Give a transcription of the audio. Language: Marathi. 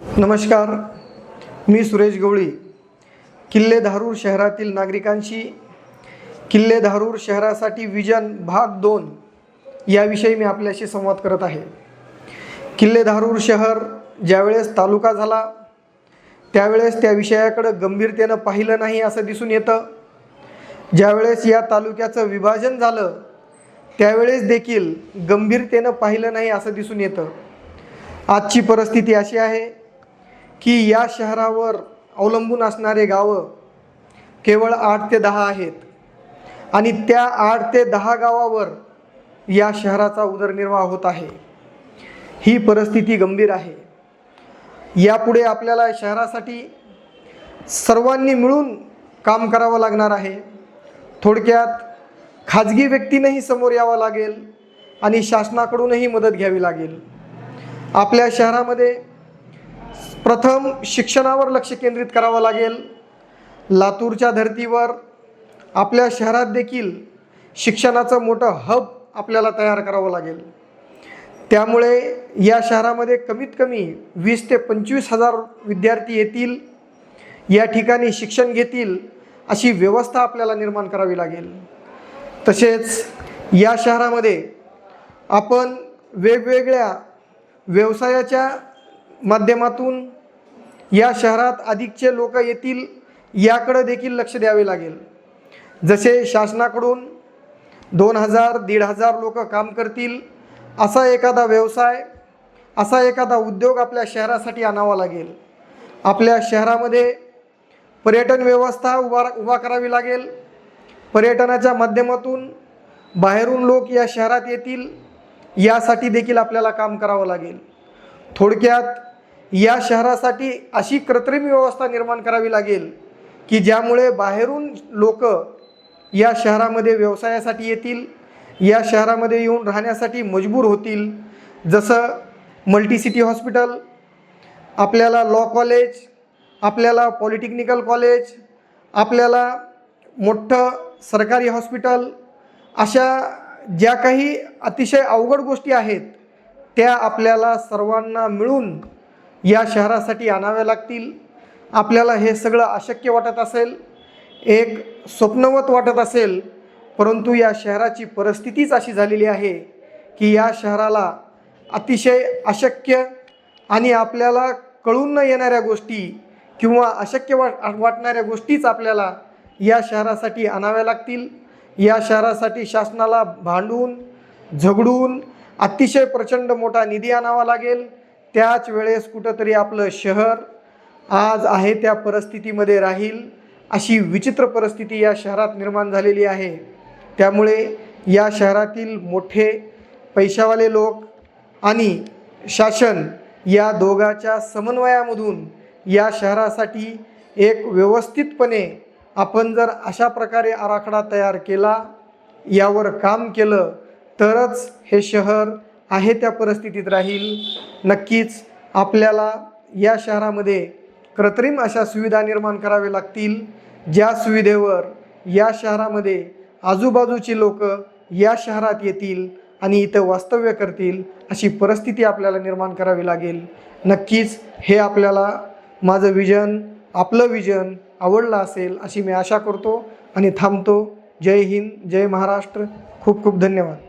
नमस्कार मी सुरेश गवळी. किल्ले धारूर शहरातील नागरिकांशी किल्ले धारूर शहरासाठी विजन भाग दोन याविषयी मी आपल्याशी संवाद करत आहे. किल्ले धारूर शहर ज्यावेळेस तालुका झाला त्यावेळेस त्या विषयाकडं गंभीरतेनं पाहिलं नाही असं दिसून येतं. ज्यावेळेस या तालुक्याचं विभाजन झालं त्यावेळेस देखील गंभीरतेनं पाहिलं नाही असं दिसून येतं. आजची परिस्थिती अशी आहे की या शहरावर अवलंबून असणारे गावं केवळ आठ ते दहा आहेत. आणि त्या आठ ते दहा गावावर या शहराचा उदरनिर्वाह होत आहे. ही परिस्थिती गंभीर आहे. यापुढे आपल्याला शहरासाठी सर्वांनी मिळून काम करावं लागणार आहे. थोडक्यात खाजगी व्यक्तीनंही समोर यावं लागेल आणि शासनाकडूनही मदत घ्यावी लागेल. आपल्या शहरामध्ये प्रथम शिक्षणावर लक्ष केंद्रित करावं लागेल. लातूरच्या धर्तीवर आपल्या शहरात देखील शिक्षणाचं मोठं हब आपल्याला तयार करावं लागेल. त्यामुळे या शहरामध्ये कमीत कमी वीस ते पंचवीस हजार विद्यार्थी येतील. या ठिकाणी शिक्षण घेतील. अशी व्यवस्था आपल्याला निर्माण करावी लागेल. तसेच या शहरामध्ये आपण वेगवेगळ्या व्यवसायाच्या माध्यमातून या शहरात अधिकचे लोक येतील याकडं देखील लक्ष द्यावे लागेल. जसे शासनाकडून दोन हजार दीड हजार लोक काम करतील असा एखादा व्यवसाय असा एखादा उद्योग आपल्या शहरासाठी आणावा लागेल. आपल्या शहरामध्ये पर्यटन व्यवस्था उभा उभा करावी लागेल. पर्यटनाच्या माध्यमातून बाहेरून लोक या शहरात येतील यासाठी देखील आपल्याला काम करावं लागेल. थोडक्यात या शहरासाठी अशी कृत्रिम व्यवस्था निर्माण करावी लागेल की ज्यामुळे बाहेरून लोक या शहरामध्ये व्यवसायासाठी येतील या शहरामध्ये येऊन राहण्यासाठी मजबूर होतील. जसं मल्टीसिटी हॉस्पिटल आपल्याला लॉ कॉलेज आपल्याला पॉलिटेक्निकल कॉलेज आपल्याला मोठं सरकारी हॉस्पिटल अशा ज्या काही अतिशय अवघड गोष्टी आहेत त्या आपल्याला सर्वांना मिळून या शहरासाठी आणाव्या लागतील. आपल्याला हे सगळं अशक्य वाटत असेल एक स्वप्नवत वाटत असेल परंतु या शहराची परिस्थितीच अशी झालेली आहे की या शहराला अतिशय अशक्य आणि आपल्याला कळून न येणाऱ्या गोष्टी किंवा अशक्य वाट वाटणाऱ्या गोष्टीच आपल्याला या शहरासाठी आणाव्या लागतील. या शहरासाठी शासनाला भांडून झगडून अतिशय प्रचंड मोठा निधी आणावा लागेल. त्याच वेळेस कुठंतरी आपलं शहर आज आहे त्या परिस्थितीमध्ये राहील अशी विचित्र परिस्थिती या शहरात निर्माण झालेली आहे. त्यामुळे या शहरातील मोठे पैशावाले लोक आणि शासन या दोघाच्या समन्वयामधून या शहरासाठी एक व्यवस्थितपणे आपण जर अशा प्रकारे आराखडा तयार केला यावर काम केलं तरच हे शहर आहे त्या परिस्थितीत राहील. नक्कीच आपल्याला या शहरामध्ये कृत्रिम अशा सुविधा निर्माण कराव्या लागतील. ज्या सुविधेवर या शहरामध्ये आजूबाजूची लोक या शहरात येतील आणि इथं वास्तव्य करतील अशी परिस्थिती आपल्याला निर्माण करावी लागेल. नक्कीच हे आपल्याला माझं विजन आपलं विजन आवडलं असेल अशी मी आशा करतो आणि थांबतो. जय हिंद जय महाराष्ट्र. खूप खूप धन्यवाद.